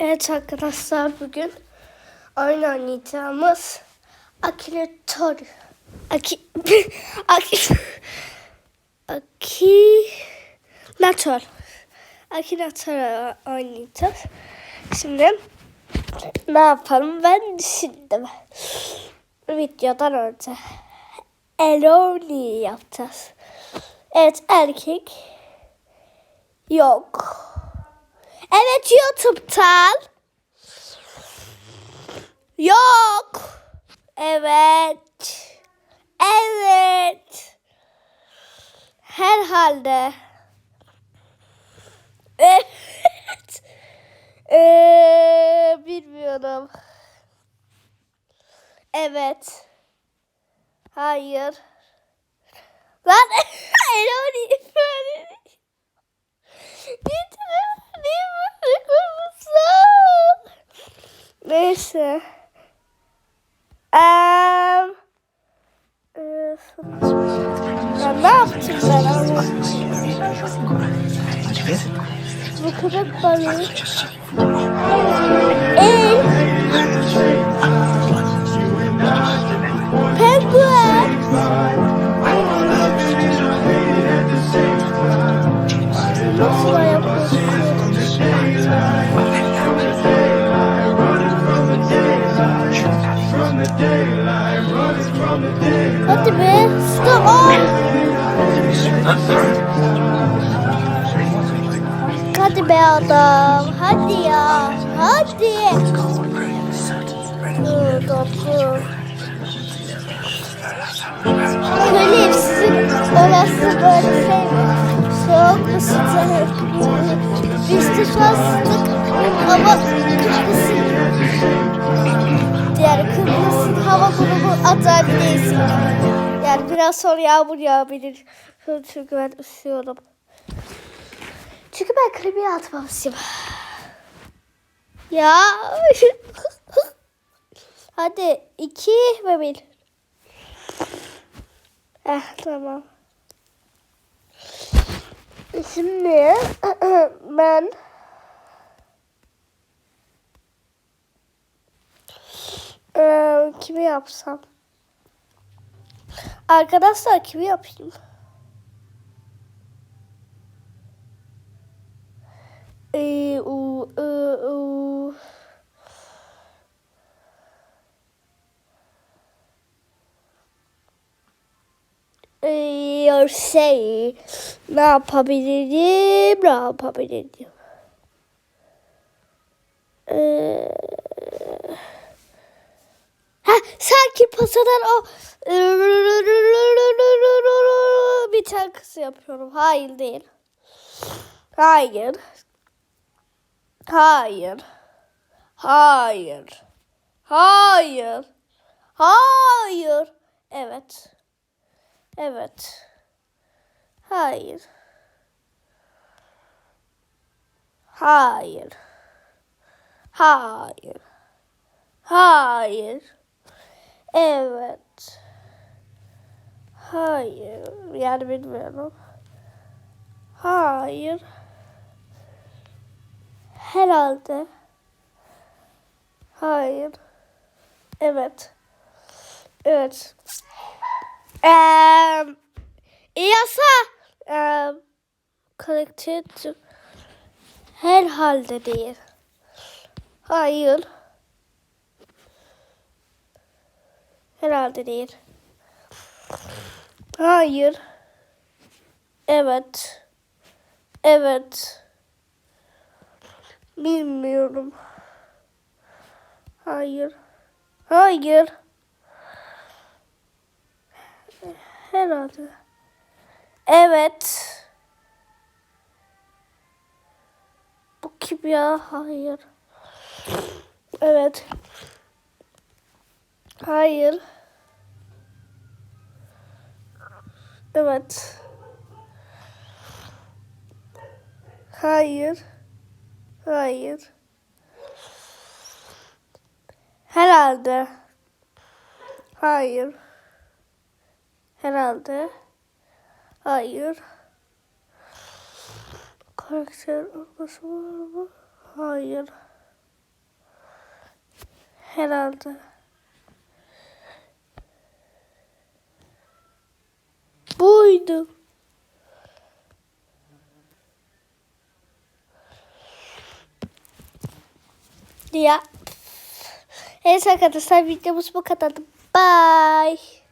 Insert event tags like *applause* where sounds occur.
Evet arkadaşlar bugün oyun oynayacağımız Akinator Aki *laughs* Aki Akinator Akinator oynayacağız. Şimdi ne yapalım ben düşündüm. Videodan önce Eloni yapacağız. Evet erkek yok. Evet YouTube'dan. Yok. Evet. Evet. Herhalde. *laughs* Evet. Ee, bilmiyorum. Evet. Hayır. Lan *laughs* Eloni böyle. Gitme. Neyse. Eee... Eee... Ya ne yaptım ben ama? Bu köpek balığı. El. Hadi be adam. Hadi ya. Hadi. Dur, doktor. Böyle sizin orası böyle şey? Soğuk mu sıcak? Biz de şu an sıcak ama Kıbrıs'ın diğer Kıbrıs'ın hava grubu acayip değişik. Yani biraz sonra yağmur yağabilir. Çünkü ben üşüyorum. Çünkü ben klimayı atmamışım. Ya. *laughs* Hadi iki ve bir. Eh tamam. Şimdi *clears throat* ben kimi yapsam? Arkadaşlar kimi yapayım? Ee, şey, ne yapabilirim, ne yapabilirim? Ee, ha, sanki pasadan o bir şarkısı yapıyorum. Hayır değil. Hayır. Hayır. Hayır. Hayır. Hayır. Evet. Evet. Hayır. Hayır. Hayır. Hayır. Evet. Hayır. Yani bilmiyorum. Hayır. Herhalde. Hayır. Evet. Evet. Eee yasa eee karakter herhalde değil. Hayır. Herhalde değil. Hayır. Evet. Evet. Bilmiyorum. Hayır. Hayır. Herhalde. Evet. Bu kim ya? Hayır. Evet. Hayır. Evet. Hayır. Hayır. Herhalde. Hayır. Herhalde. Hayır. Karakter olması var mı? Hayır. Herhalde. Buydu. Ya. Evet arkadaşlar videomuz bu kadar. Bye.